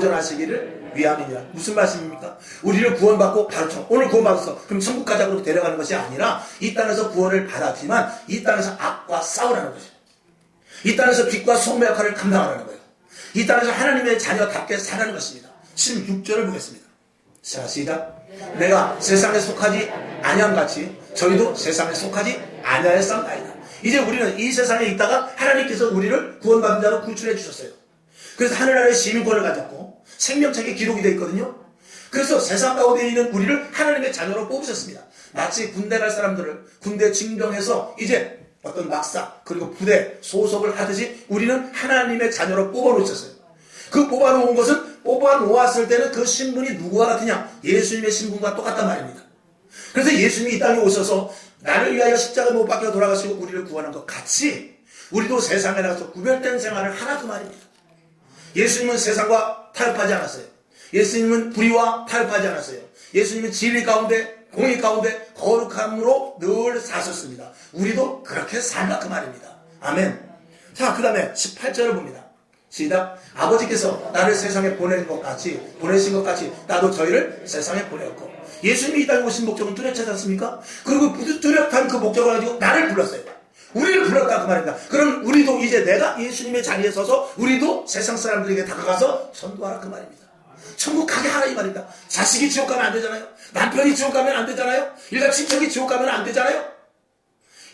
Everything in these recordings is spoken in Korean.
도전하시기를 위함이니라. 무슨 말씀입니까? 우리를 구원받고 바로 천, 오늘 구원받았어. 그럼 천국 가자고 데려가는 것이 아니라 이 땅에서 구원을 받았지만 이 땅에서 악과 싸우라는 거죠. 이 땅에서 빛과 소금의 역할을 감당하라는 거예요. 이 땅에서 하나님의 자녀답게 살라는 것입니다. 16절을 보겠습니다. 자, 시작. 내가 세상에 속하지 아니함 같이 저희도 세상에 속하지 아니하였사옵나이다. 이제 우리는 이 세상에 있다가 하나님께서 우리를 구원받은 자로 구출해 주셨어요. 그래서 하늘나라의 시민권을 가졌고 생명책에 기록이 되어 있거든요. 그래서 세상 가운데 있는 우리를 하나님의 자녀로 뽑으셨습니다. 마치 군대 갈 사람들을 군대 징병해서 이제 어떤 막사 그리고 부대 소속을 하듯이 우리는 하나님의 자녀로 뽑아놓으셨어요. 그 뽑아놓은 것은 뽑아놓았을 때는 그 신분이 누구와 같으냐? 예수님의 신분과 똑같단 말입니다. 그래서 예수님이 이 땅에 오셔서 나를 위하여 십자가 못 박혀 돌아가시고 우리를 구원한 것 같이 우리도 세상에 나가서 구별된 생활을 하라 그 말입니다. 예수님은 세상과 타협하지 않았어요. 예수님은 불의와 타협하지 않았어요. 예수님은 진리 가운데 공의 가운데 거룩함으로 늘 사셨습니다. 우리도 그렇게 살라 그 말입니다. 아멘. 자, 그 다음에 18절을 봅니다. 시작. 아버지께서 나를 세상에 보낸 것 같이, 보내신 것 같이, 나도 저희를 세상에 보내었고. 예수님이 이 땅에 오신 목적은 뚜렷하지 않습니까? 그리고 뚜렷한 그 목적을 가지고 나를 불렀어요. 우리를 불렀다 그 말입니다. 그럼 우리도 이제 내가 예수님의 자리에 서서 우리도 세상 사람들에게 다가가서 전도하라 그 말입니다. 천국 가게 하라 이 말입니다. 자식이 지옥 가면 안 되잖아요. 남편이 지옥 가면 안 되잖아요. 일가 친척이 지옥 가면 안 되잖아요.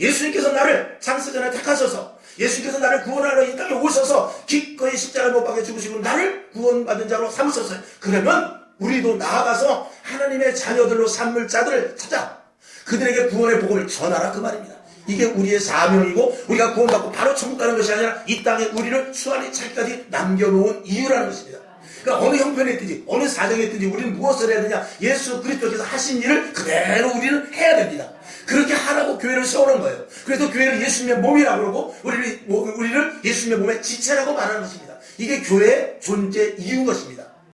예수님께서 나를 창세전에 택하셔서 예수님께서 나를 구원하러 이 땅에 오셔서 기꺼이 십자가를 못 박혀 죽으시고 나를 구원받은 자로 삼으셨어요. 그러면 우리도 나아가서 하나님의 자녀들로 삼을 자들을 찾아 그들에게 구원의 복음을 전하라 그 말입니다. 이게 우리의 사명이고 우리가 구원받고 바로 천국 가는 것이 아니라 이 땅에 우리를 수완이 차기까지 남겨놓은 이유라는 것입니다. 그러니까 어느 형편에 있든지 어느 사정에 있든지 우리는 무엇을 해야 되냐 예수 그리스도께서 하신 일을 그대로 우리는 해야 됩니다. 그렇게 하라고 교회를 세우는 거예요. 그래서 교회를 예수님의 몸이라고 그러고 우리를, 우리를 예수님의 몸의 지체라고 말하는 것입니다. 이게 교회의 존재 이유인 것입니다.